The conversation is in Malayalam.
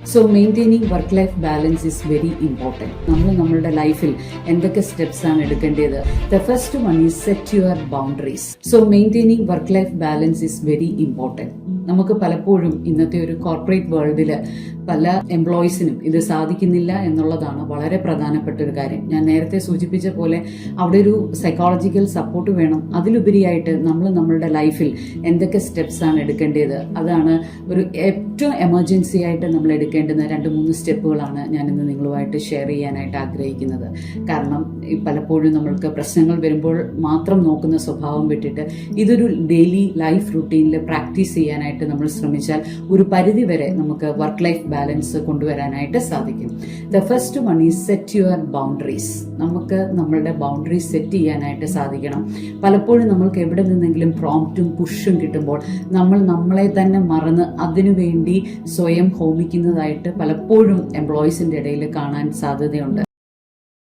So maintaining work life balance is very important നമ്മൾ നമ്മളുടെ ലൈഫിൽ എന്തൊക്കെ സ്റ്റെപ്സ് ആണ് എടുക്കേണ്ടത്? The first one is set your boundaries so maintaining work life balance is very important നമുക്ക് പലപ്പോഴും ഇന്നത്തെ ഒരു കോർപ്പറേറ്റ് വേൾഡിൽ പല എംപ്ലോയീസിനും ഇത് സാധിക്കുന്നില്ല എന്നുള്ളതാണ് വളരെ പ്രധാനപ്പെട്ട ഒരു കാര്യം. ഞാൻ നേരത്തെ സൂചിപ്പിച്ച പോലെ അവിടെ ഒരു സൈക്കോളജിക്കൽ സപ്പോർട്ട് വേണം. അതിലുപരിയായിട്ട് നമ്മൾ നമ്മളുടെ ലൈഫിൽ എന്തൊക്കെ സ്റ്റെപ്സ് ആണ് എടുക്കേണ്ടത്? അതാണ് ഒരു ഏറ്റവും എമർജൻസി ആയിട്ട് നമ്മൾ എടുക്കേണ്ടുന്ന രണ്ട് മൂന്ന് സ്റ്റെപ്പുകളാണ് ഞാൻ ഇന്ന് നിങ്ങളുമായിട്ട് ഷെയർ ചെയ്യാനായിട്ട് ആഗ്രഹിക്കുന്നത്. കാരണം പലപ്പോഴും നമ്മൾക്ക് പ്രശ്നങ്ങൾ വരുമ്പോൾ മാത്രം നോക്കുന്ന സ്വഭാവം വിട്ടിട്ട് ഇതൊരു ഡെയിലി ലൈഫ് റുട്ടീനിൽ പ്രാക്ടീസ് ചെയ്യാനായിട്ട് നമ്മൾ ശ്രമിച്ചാൽ ഒരു പരിധി വരെ നമുക്ക് വർക്ക് ലൈഫ് ബാലൻസ് കൊണ്ടുവരാനായിട്ട് സാധിക്കും. The first one is set your boundaries നമുക്ക് നമ്മളുടെ ബൗണ്ടറീസ് സെറ്റ് ചെയ്യാനായിട്ട് സാധിക്കണം. പലപ്പോഴും നമ്മൾക്ക് എവിടെ നിന്നെങ്കിലും പ്രോംപ്റ്റും പുഷും കിട്ടുമ്പോൾ നമ്മൾ നമ്മളെ തന്നെ മറന്ന് അതിനുവേണ്ടി സ്വയം ഹോമിക്കുന്നതായിട്ട് പലപ്പോഴും എംപ്ലോയീസിന്റെ ഇടയിൽ കാണാൻ സാധ്യതയുണ്ട്.